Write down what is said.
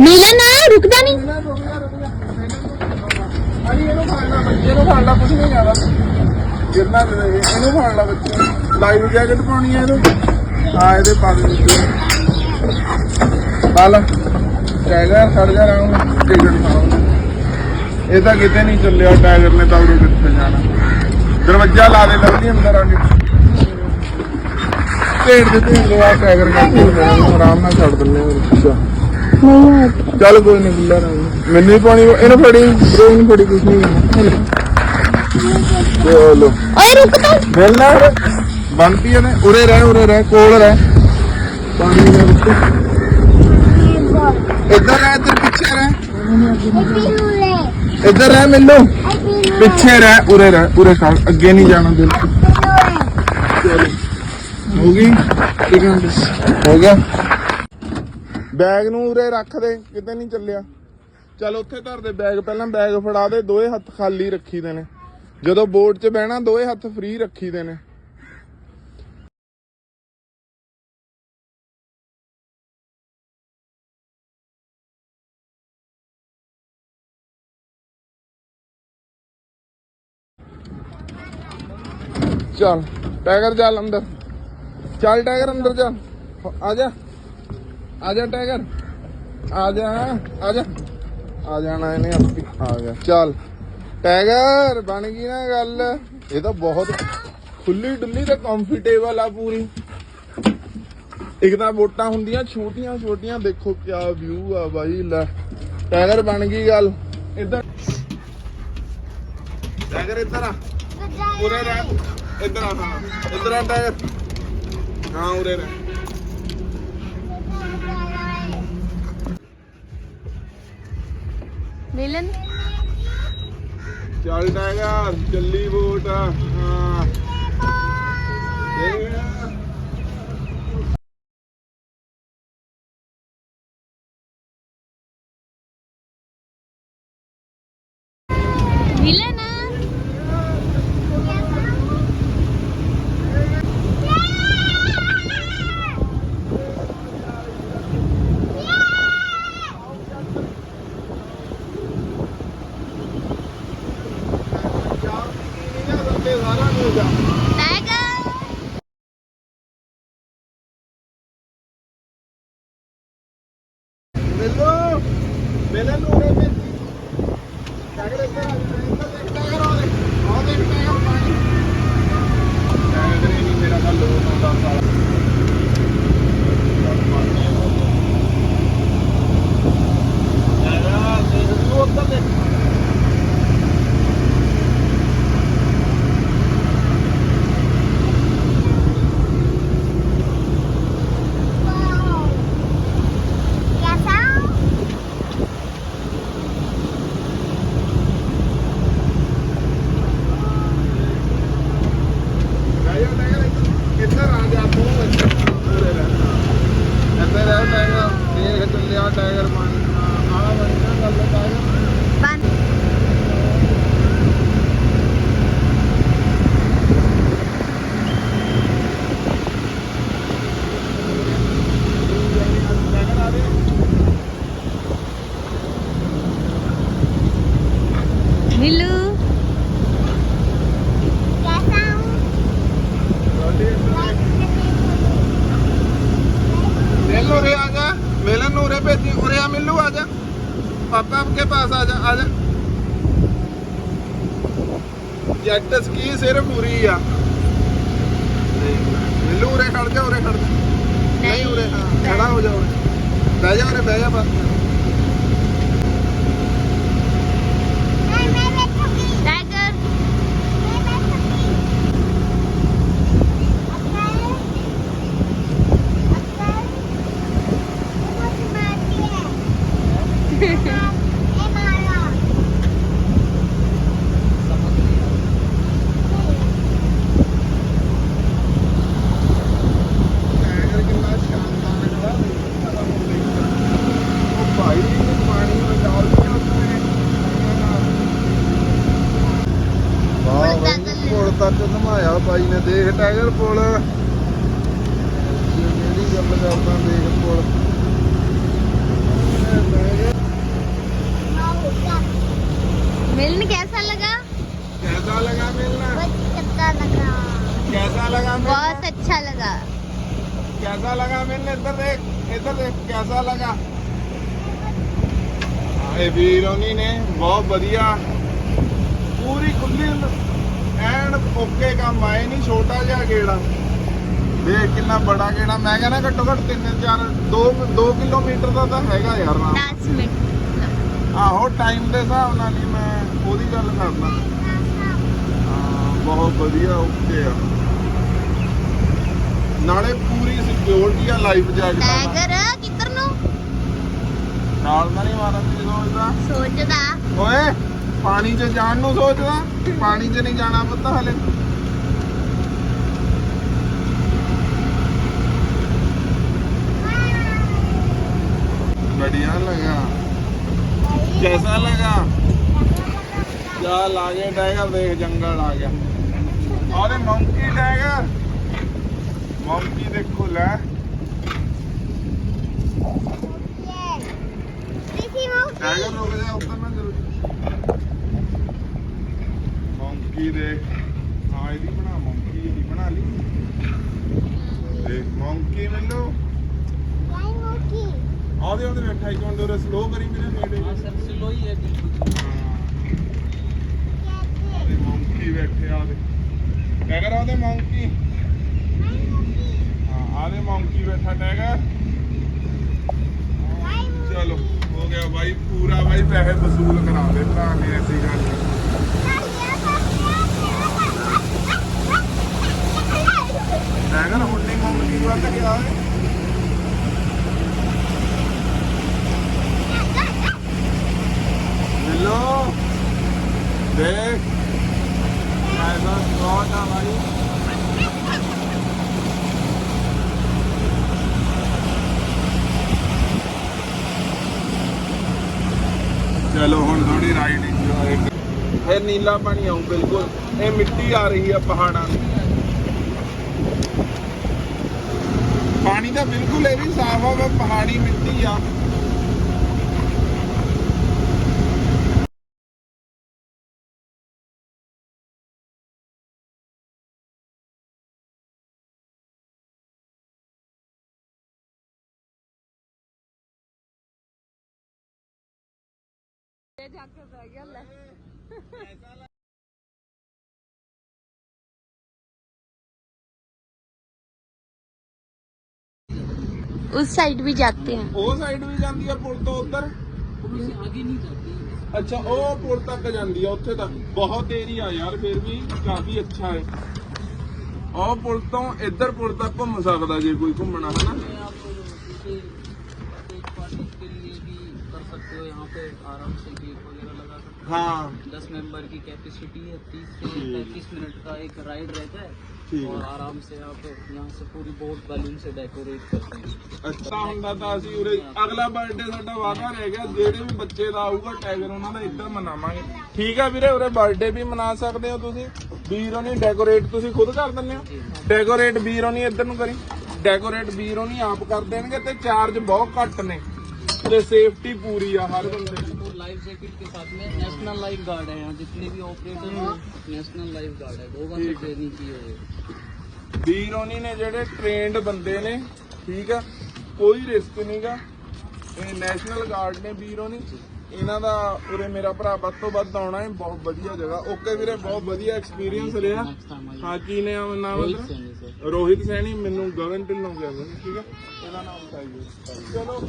ਮਿਲਨ ਆ ਰੁਕਦਾ ਨਹੀਂ। ਨਾ ਅਰੇ ਇਹਨੂੰ ਫੜ ਲੈ ਬੱਚੇ ਨੂੰ ਫੜ ਲੈ ਕੁਝ ਨਹੀਂ ਨਹੀਂ ਦੇ ਇਹਨੂੰ ਫੜ ਲੈ ਬੱਚੇ। ਲਾਈਵ ਜੈਕਟ ਪਾਉਣੀ ਹੈ ਇਹਨੂੰ। ਹਾਂ ਇਹਦੇ ਪਾ ਦੇ ਚੱਲ ਟਾਈਗਰ ਖੜ ਜਾ ਰਹਾ ਟਿਕਟ ਮਾਰੋ ਇਹ ਤਾਂ ਕਿਤੇ ਨਹੀਂ ਚੱਲਿਆ ਟਾਈਗਰ ਨੇ ਤਾਂ ਕਿੱਥੇ ਜਾਣਾ। ਦਰਵਾਜ਼ਾ ਲਾ ਦੇ ਲੱਭਦੀ ਅੰਦਰ ਆ ਕੇ। ਢੇੜ ਦੇ ਢੇੜ ਦੇ ਆ ਟਾਈਗਰ ਦਾ ਢੇੜ ਦੇ ਆਰਾਮ ਨਾਲ ਛੱਡ ਦਿੰਦੇ ਹਾਂ ਅੱਛਾ ਚੱਲ ਕੋਈ ਨਹੀਂ ਬੁੱਲਾ ਨਾ ਮੈਨੂੰ ਹੀ ਪਾਣੀ ਇਹਨੂੰ ਫੜੀ ਬ్రో ਇਹਨੂੰ ਫੜੀ ਕੁਛ ਨਹੀਂ ਚਲੋ। ਓਏ ਰੁਕ ਤਾ। ਮਿਲਣਾ ਬੰਦੀ ਨੇ। ਉਰੇ ਰਹਿ ਉਰੇ ਰਹਿ ਕੋਲ ਰਹਿ। ਪਾਣੀ ਦੇ ਵਿੱਚ। ਇੱਧਰ ਰਹਿ ਇੱਧਰ ਪਿੱਛੇ ਰਹਿ। ਇੱਧਰ ਰਹਿ ਮੈਨੂੰ। ਪਿੱਛੇ ਰਹਿ ਉਰੇ ਰਹਿ ਉਰੇ ਖੜ। ਅੱਗੇ ਨਹੀਂ ਜਾਣਾ ਦਿਲ ਚਲੋ। ਹੋ ਗਈ? ਹੋ ਗਿਆ? ਬੈਗ ਨੂੰ ਉਰੇ ਰੱਖ ਦੇ, ਕਿਤੇ ਨਹੀਂ ਚੱਲਿਆ। ਚੱਲ ਉੱਥੇ ਧਰ ਦੇ ਬੈਗ, ਪਹਿਲਾਂ ਬੈਗ ਫੜਾ ਦੇ, ਦੋਏ ਹੱਥ ਖਾਲੀ ਰੱਖੀ ਦੇ ਨੇ। ਜਦੋਂ ਬੋਰਡ 'ਚ ਬਹਿਣਾ, ਦੋਏ ਹੱਥ ਫ੍ਰੀ ਰੱਖੀ ਦੇ ਨੇ। ਚੱਲ, ਟਾਈਗਰ ਚੱਲ ਅੰਦਰ। ਚੱਲ ਟਾਈਗਰ ਅੰਦਰ ਚੱਲ। ਆ ਜਾ। ਆ ਜਾ ਟਾਈਗਰ। ਆ ਜਾ ਆ ਜਾ। ਆ ਜਾਣਾ ਇਹਨੇ ਆਪੀ। ਆ ਗਿਆ। ਚੱਲ। ਟਾਈਗਰ, ਬਣ ਗਈ ਨਾ ਗੱਲ। ਇਹ ਤਾਂ ਬਹੁਤ ਖੁੱਲੀ ਡੁੱਲੀ ਤੇ ਕੰਫਰਟੇਬਲ ਆ ਪੂਰੀ। ਇੱਕ ਤਾਂ ਵੋਟਾਂ ਹੁੰਦੀਆਂ ਛੋਟੀਆਂ ਛੋਟੀਆਂ। ਦੇਖੋ ਕਿਆ ਵਿਊ ਆ ਬਾਈ, ਲੈ। ਟਾਈਗਰ, ਬਣ ਗਈ ਗੱਲ। ਇੱਧਰ। ਟਾਈਗਰ, ਇੱਧਰ ਆ। ਉਰੇ ਰਹਿ। ਇੱਧਰ ਆ, ਹਾਂ। ਆ ਟਾਇਰ ਹਾਂ, ਉਰੇ ਰਹਿ। ਮਿਲਨ ਚੱਲ ਟਾਇਰ ਚੱਲੀ ਵੋਟ ਹਾਂ ਦੇਖ। ਮਿਲਨ ਸਾਰਾ ਕੁਝ ਆ ਟਾਈਗਰ ਮਿਲੋ ਮਿਲਨ ਨੂੰ ਉਰੇ ਭੇਜੀ ਟਾਇਰ ਇੱਧਰ ਆ ਜਾ, ਇੱਧਰ ਦੇਖ ਟਾਇਰ ਆ ਦੇ ਆ ਦੇਖ ਟਾਇਰ ਪਾਣੀ ਟਾਇਰ ਹੀ ਨਹੀਂ ਮੇਰਾ ਗੱਲ ਲੋਨ ਆਉਂਦਾ ਸਾਲਾ ਟਾਇਰ ਦੇਖ ਤੂੰ ਉੱਧਰ ਦੇਖ ਟਾਇਰ ਟਾਇਰ ਇੱਧਰ ਆ ਜਾ ਤੂੰ ਇੱਧਰ ਪੂਰੇ ਰਹਿ ਇੱਧਰ ਰਹਿ ਟਾਇਰ ਦੇਖ ਚੱਲਿਆ ਟਾਇਰ ਪਾਣੀ ਆਹ ਬਣੀ ਨਾ ਗੱਲ ਟਾਇਰ ਬੰਦ ਮਿਲੂ ਮਿਲ ਉਰੇ ਆ ਜਾ ਮਿਲਨ ਨੂੰ ਉਰੇ ਭੇਜੀ ਉਰੇ ਆ ਮਿਲੂ ਆ ਜਾ ਪਾਪਾ ਕੇ ਪਾਸ ਆ ਜਾ ਆ ਜਾ। ਜੱਟ ਸਕੀ ਸਿਰਫ ਪੂਰੀ ਆ। ਮਿਲੂ ਉਰੇ ਖੜ ਜਾ ਉਰੇ ਖੜ ਜਾ। ਨਹੀਂ ਉਰੇ ਹਾਂ ਖੜਾ ਹੋ ਜਾ ਉਰੇ। ਬਹਿ ਜਾ ਉਰੇ ਬਹਿ ਜਾ ਬਸ। ਤੱਕ ਘੁਮਾਇਆ ਬਾਈ ਨੇ ਦੇਖ ਟਾਈਗਰ ਪੁਲ ਜਿਹੜੀ ਗੱਲ ਕਰਦਾ ਦੇਖ ਪੁਲ मिलन कैसा लगा? कैसा लगा मिलना? कितना लगा। कैसा लगा मिलना? बहुत अच्छा लगा। कैसा लगा मिलने? इधर देख इधर देख कैसा लगा? ਇਹ ਵੀਰ ਨੇ ਬਹੁਤ ਵਧੀਆ ਪੂਰੀ ਖੁੱਲੀ ਐਨ ਓਕੇ ਕੰਮ ਆਏ ਨਹੀਂ ਛੋਟਾ ਜਿਹਾ ਗੇੜਾ ਦੇਖ ਕਿੰਨਾ ਬੜਾ ਗੇੜਾ ਮੈਂ ਕਹਿੰਦਾ ਘੱਟੋ ਘੱਟ 3 4 2 2 ਕਿਲੋਮੀਟਰ ਦਾ ਤਾਂ ਹੈਗਾ ਯਾਰ ਨਾ 10 ਮਿੰਟ ਆਹੋ ਟਾਈਮ ਦੇ ਹਿਸਾਬ ਨਾਲ ਹੀ ਮੈਂ ਉਹਦੀ ਗੱਲ ਕਰਦਾ ਹਾਂ ਬਹੁਤ ਵਧੀਆ ਓਕੇ ਆ ਨਾਲੇ ਪੂਰੀ ਸਿਕਿਉਰਿਟੀ ਆ ਲਾਈਫ ਜੈਕਟ ਆ ਟਾਈਗਰ ਕਿੱਧਰ ਨੂੰ ਨਾਲ ਤਾਂ ਨਹੀਂ ਮਾਰਨ ਦੀ ਸੋਚਦਾ ਸੋਚਦਾ ਓਏ ਪਾਣੀ 'ਚ ਜਾਣ ਨੂੰ ਸੋਚਦਾ ਪਾਣੀ 'ਚ ਨਹੀਂ ਜਾਣਾ ਪੁੱਤ ਹਲੇ बढ़िया लगा कैसा लगा ਜਾ ਲਾਗੇ ਟਾਈਗਰ ਵੇਖ ਜੰਗਲ ਆ ਗਿਆ। ਆਰੇ ਮੰਕੀ ਟਾਈਗਰ ਮੰਕੀ ਦੇਖੋ ਲੈ। ਟਾਈਗਰ ਰੁਕ ਜਾ ਉੱਧਰ ਨਾ ਚਲੋ ਮੰਕੀ ਦੇ ਹਾਂ ਇਹਦੀ ਬਣਾ ਮੰਕੀ ਇਹਦੀ ਬਣਾ ਲਈ। ਦੇਖ ਮੰਕੀ ਮੈਨੂੰ ਆਦੇ ਉਹਦੇ ਬੈਠਾ ਇੱਕ ਮਿੰਟ ਉਹ ਸਲੋ ਕਰੀ ਮੇਰੇ ਨੇੜੇ। ਹਾਂ ਸਰ ਸਲੋ ਹੀ। ਹੈ। ਬਿਲਕੁਲ ਮੰਕੀ ਬੈਠੇ ਆਦੇ ਟਾਈਗਰ ਆਦੇ ਮੰਕੀ। ਹਾਂ ਆਦੇ ਮੰਕੀ ਬੈਠਾ ਟਾਈਗਰ ਚਲੋ, ਹੋ ਗਿਆ ਭਾਈ ਪੂਰਾ ਭਾਈ ਪੈਸੇ ਵਸੂਲ ਕਰਾ ਦੇ ਭਰਾ ਨੇ, ਐਸੀ ਗੱਲ ਨਹੀਂ। ਹੁੱਡੀ ਮੰਕੀ ਵੱਲ ਗਿਆ ਓਏ ਮਿਲੋ ਦੇਖ। ਬਹੁਤ ਆ ਭਾਈ ਚਲੋ ਹੁਣ ਥੋੜੀ ਰਾਈਡ ਇੰਜੋਏ ਫਿਰ ਨੀਲਾ ਪਾਣੀ ਆਉਂ ਬਿਲਕੁਲ। ਇਹ ਮਿੱਟੀ ਆ ਰਹੀ ਆ ਪਹਾੜਾਂ ਦੀ। ਪਾਣੀ ਤਾਂ ਬਿਲਕੁਲ ਇਹ ਵੀ ਸਾਫ਼ ਆ, ਪਰ ਪਹਾੜੀ ਮਿੱਟੀ ਆ। उस साइड भी जाते हैं ਉਹ ਸਾਈਡ ਵੀ ਜਾਂਦੀ ਆ ਪੁਲ ਤੋਂ ਉੱਧਰ पुल से आगे नहीं जाती ਅੱਛਾ ਉਹ ਪੁਲ ਤੱਕ ਜਾਂਦੀ ਆ ਉੱਥੇ ਤੱਕ ਬਹੁਤ ਦੇਰੀ ਆ ਯਾਰ ਫਿਰ ਵੀ ਕਾਫੀ ਅੱਛਾ ਹੈ ਉਹ ਪੁਲ ਤੋਂ ਇੱਧਰ ਪੁਲ ਤੱਕ ਘੁੰਮ ਸਕਦਾ ਜੇ ਕੋਈ ਘੁੰਮਣਾ ਹੈ ਨਾ कर सकते हो यहाँ पे आराम से गेट वगैरह लगा सकते ਹਾਂ हो दस मेंबर की कैपेसिटी है तीस से ठीक। पैंतीस मिनट का एक राइड रहता है ठीक और है। आराम से आप यहाँ से पूरी बोट बैलून से डेकोरेट करते हैं ਅੱਛਾ ਹੁੰਦਾ ਤਾਂ ਅਸੀਂ ਉਰੇ ਅਗਲਾ ਬਰਥਡੇ ਸਾਡਾ ਵਾਅਦਾ ਰਹਿ ਗਿਆ ਜਿਹੜੇ ਵੀ ਬੱਚੇ ਦਾ ਆਊਗਾ ਟਾਈਗਰ ਉਹਨਾਂ ਦਾ ਇੱਧਰ ਮਨਾਵਾਂਗੇ ਠੀਕ ਆ ਵੀਰੇ ਉਰੇ ਬਰਥਡੇ ਵੀ ਮਨਾ ਸਕਦੇ ਹੋ ਤੁਸੀਂ ਵੀਰੋ ਨਹੀਂ ਡੈਕੋਰੇਟ ਤੁਸੀਂ ਖੁਦ ਕਰ ਦਿੰਦੇ ਹੋ ਡੈਕੋਰੇਟ ਵੀਰੋ ਨਹੀਂ ਇੱਧਰ ਨੂੰ ਕਰੀ ਡੈਕੋਰੇਟ ਵੀਰੋ ਨਹੀਂ ਆਪ ਕਰ ਦੇਣਗੇ ਤੇ ਚਾਰਜ ਬਹੁਤ ਘੱਟ ਨੇ ਤੇ ਸੇਫਟੀ ਪੂਰੀ ਆ ਹਰ ਬੰਦੇ ਦੀ और लाइफ जैकेट के साथ में नेशनल लाइफ गार्ड है यहाँ जितने भी ऑपरेटर हैं नेशनल लाइफ गार्ड है दो बार ठीक। ट्रेनिंग की हुई है ਵੀਰੋਨੀ ਨੇ ਜਿਹੜੇ ਟ੍ਰੇਨਡ ਬੰਦੇ ਨੇ ਠੀਕ ਆ ਕੋਈ ਰਿਸਕ ਨਹੀਂਗਾ ਇਹ ਨੈਸ਼ਨਲ ਗਾਰਡ ਨੇ ਵੀਰੋਨੀ ਇਹਨਾਂ ਦਾ ਉਰੇ ਮੇਰਾ ਭਰਾ ਵੱਧ ਤੋਂ ਵੱਧ ਆਉਣਾ ਹੈ ਬਹੁਤ ਵਧੀਆ ਜਗ੍ਹਾ ਓਕੇ ਵੀਰੇ ਬਹੁਤ ਵਧੀਆ ਐਕਸਪੀਰੀਅੰਸ ਰਿਹਾ नेक्स्ट टाइम आइए ਹਾਂ ਕੀ ਨੇ ਨਾਮ रोहित ਉਹਦਾ? सैनी सर ਰੋਹਿਤ ਸੈਣੀ ਮੈਨੂੰ ਗਗਨ ਢਿੱਲੋਂ ਕਹਿੰਦੇ ਨੇ ਠੀਕ ਆ ਇਹਦਾ ਨਾਮ ਸਾਈਏ ਚਲੋ